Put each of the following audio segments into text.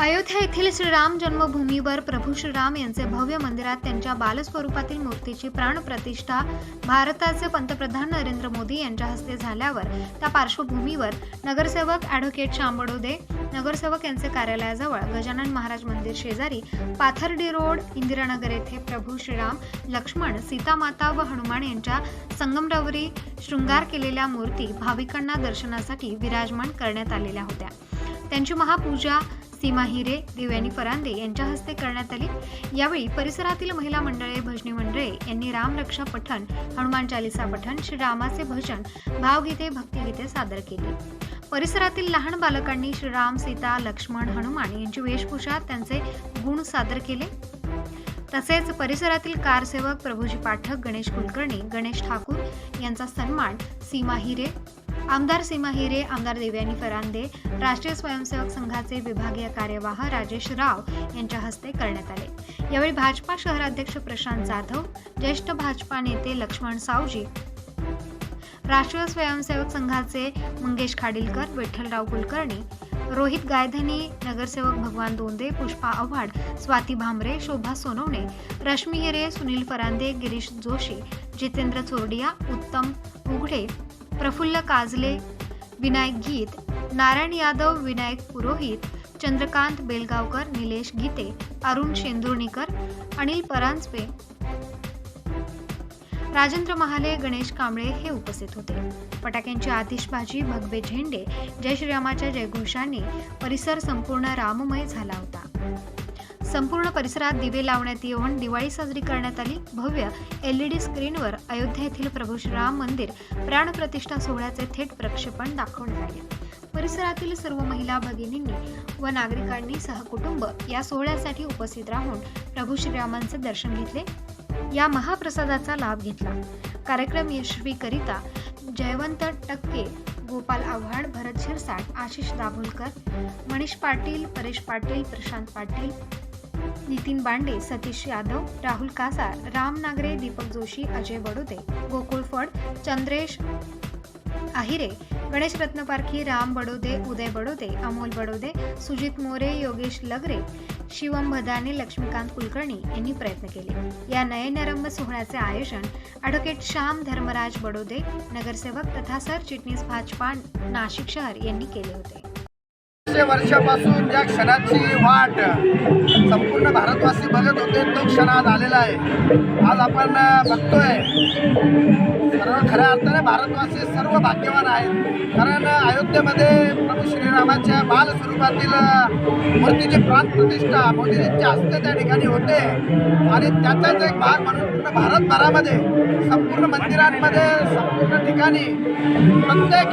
अयोध्या येथील श्रीराम जन्मभूमीवर प्रभू श्रीराम यांचे भव्य मंदिरात त्यांच्या बालस्वरूपातील मूर्तीची प्राणप्रतिष्ठा भारताचे पंतप्रधान नरेंद्र मोदी यांच्या हस्ते झाल्यावर त्या पार्श्वभूमीवर नगरसेवक ॲडव्होकेट शांबडोदे नगरसेवक यांचे कार्यालयाजवळ गजानन महाराज मंदिर शेजारी पाथर्डी रोड इंदिरानगर येथे प्रभू श्रीराम लक्ष्मण सीतामाता व हनुमान यांच्या संगमरवरी शृंगार केलेल्या मूर्ती भाविकांना दर्शनासाठी विराजमान करण्यात आलेल्या होत्या. त्यांची महापूजा सीमा हिरे दिव्यानी फरांदे यांच्या हस्ते करण्यात आली. यावेळी परिसरातील महिला मंडळे भजनी मंडळे यांनी रामरक्षा पठण हनुमान चालिसा पठण श्रीरामाचे भजन भावगीते भक्तिगीते सादर केली. परिसरातील लहान बालकांनी श्रीराम सीता लक्ष्मण हनुमान यांची वेशभूषा त्यांचे गुण सादर केले. तसेच परिसरातील कारसेवक प्रभूजी पाठक गणेश कुलकर्णी गणेश ठाकूर यांचा सन्मान सीमा हिरे आमदार सीमा हिरे आमदार देवयानी फरांदे राष्ट्रीय स्वयंसेवक संघाचे विभागीय कार्यवाह राजेश राव यांच्या हस्ते करण्यात आले. यावेळी भाजपा शहराध्यक्ष प्रशांत जाधव ज्येष्ठ भाजपा नेते लक्ष्मण सावजी राष्ट्रीय स्वयंसेवक संघाचे मंगेश खाडिलकर विठ्ठलराव कुलकर्णी रोहित गायधनी नगरसेवक भगवान दोंदे पुष्पा आव्हाड स्वाती भांबरे शोभा सोनवणे रश्मी हिरे सुनील फरांदे गिरीश जोशी जितेंद्र चोरडिया उत्तम उघडे प्रफुल्ल काजले विनायक गीत नारायण यादव विनायक पुरोहित चंद्रकांत बेलगावकर निलेश गीते अरुण शेंदुर्णीकर अनिल परांजपे राजेंद्र महाले गणेश कांबळे हे उपस्थित होते. फटाक्यांची आतिषबाजी भगवे झेंडे जय श्रीरामाच्या जयघोषांनी परिसर संपूर्ण राममय झाला होता. संपूर्ण परिसरात दिवे लावण्यात येऊन दिवाळी साजरी करण्यात आली. भव्य एल ई डी स्क्रीनवर अयोध्या येथील प्रभू श्रीराम मंदिर प्राणप्रतिष्ठा सोहळ्याचे थेट प्रक्षेपण दाखवण्यात आले. परिसरातील सर्व महिला भगिनींनी व नागरिकांनी सहकुटुंब या सोहळ्यासाठी उपस्थित राहून प्रभू श्रीरामांचे दर्शन घेतले. या महाप्रसादाचा लाभ घेतला. कार्यक्रम यशस्वीकरिता जयवंत टक्के गोपाल आव्हाड भरत शिरसाट आशिष दाभोलकर मनीष पाटील परेश पाटील प्रशांत पाटील नितीन बांडे सतीश यादव राहुल कासार राम नागरे दीपक जोशी अजय बडोदे गोकुळ फड चंद्रेश आहिरे गणेश रत्नपारखी राम बडोदे उदय बडोदे अमोल बडोदे सुजित मोरे योगेश लगरे शिवम भदाने लक्ष्मीकांत कुलकर्णी यांनी प्रयत्न केले. या नयनरम्य सोहळ्याचे आयोजन ॲडव्होकेट श्याम धर्मराज बडोदे नगरसेवक तथा सरचिटणीस भाजपा नाशिक शहर यांनी केले होते. पाचशे वर्षापासून ज्या क्षणाची वाट संपूर्ण भारतवासी बघत होते तो क्षण आज आलेला आहे. आज आपण बघतोय. कारण खऱ्या अर्थाने भारतवासी सर्व भाग्यवान आहेत. कारण अयोध्येमध्ये प्रभू श्रीरामाच्या बाल स्वरूपातील मूर्तीची प्राणप्रतिष्ठा मोदीजींच्या हस्ते त्या ठिकाणी होते. आणि त्याचाच एक भाग म्हणून पूर्ण भारतभरामध्ये संपूर्ण मंदिरांमध्ये संपूर्ण ठिकाणी प्रत्येक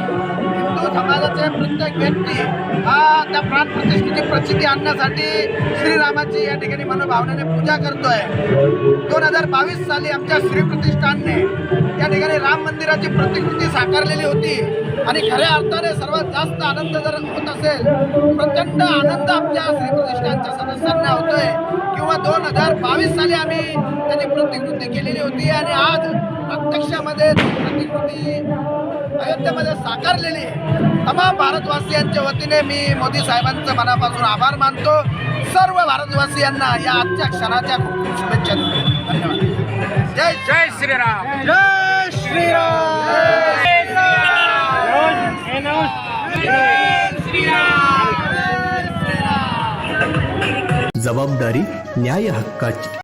हिंदू समाजाचे प्रत्येक व्यक्ती हा त्या प्राणप्रतिष्ठेची प्रचिती आणण्यासाठी श्रीरामाची या ठिकाणी मनोभावनेने पूजा करतोय. दोन हजार बावीस साली आमच्या श्री प्रतिष्ठानने या ठिकाणी राम मंदिराची प्रतिकृती साकारलेली होती. आणि खऱ्या अर्थाने सर्वात जास्त आनंद जर होत असेल प्रचंड आनंद आमच्या श्री प्रतिष्ठानच्या सदस्यांना होतोय. किंवा दोन हजार बावीस साली आम्ही त्याची प्रतिकृती केलेली होती आणि आज प्रत्यक्षामध्ये प्रतिकृती अयोध्येमध्ये साकारलेली आहे. तमाम भारतवासियांच्या वतीने मी मोदी साहेबांचं मनापासून आभार मानतो. सर्व भारतवासियांना या आजच्या क्षणाच्या खूप खूप शुभेच्छा धन्यवाद. जय जय श्रीराम. जय श्रीराम. जबाबदारी न्याय हक्काची.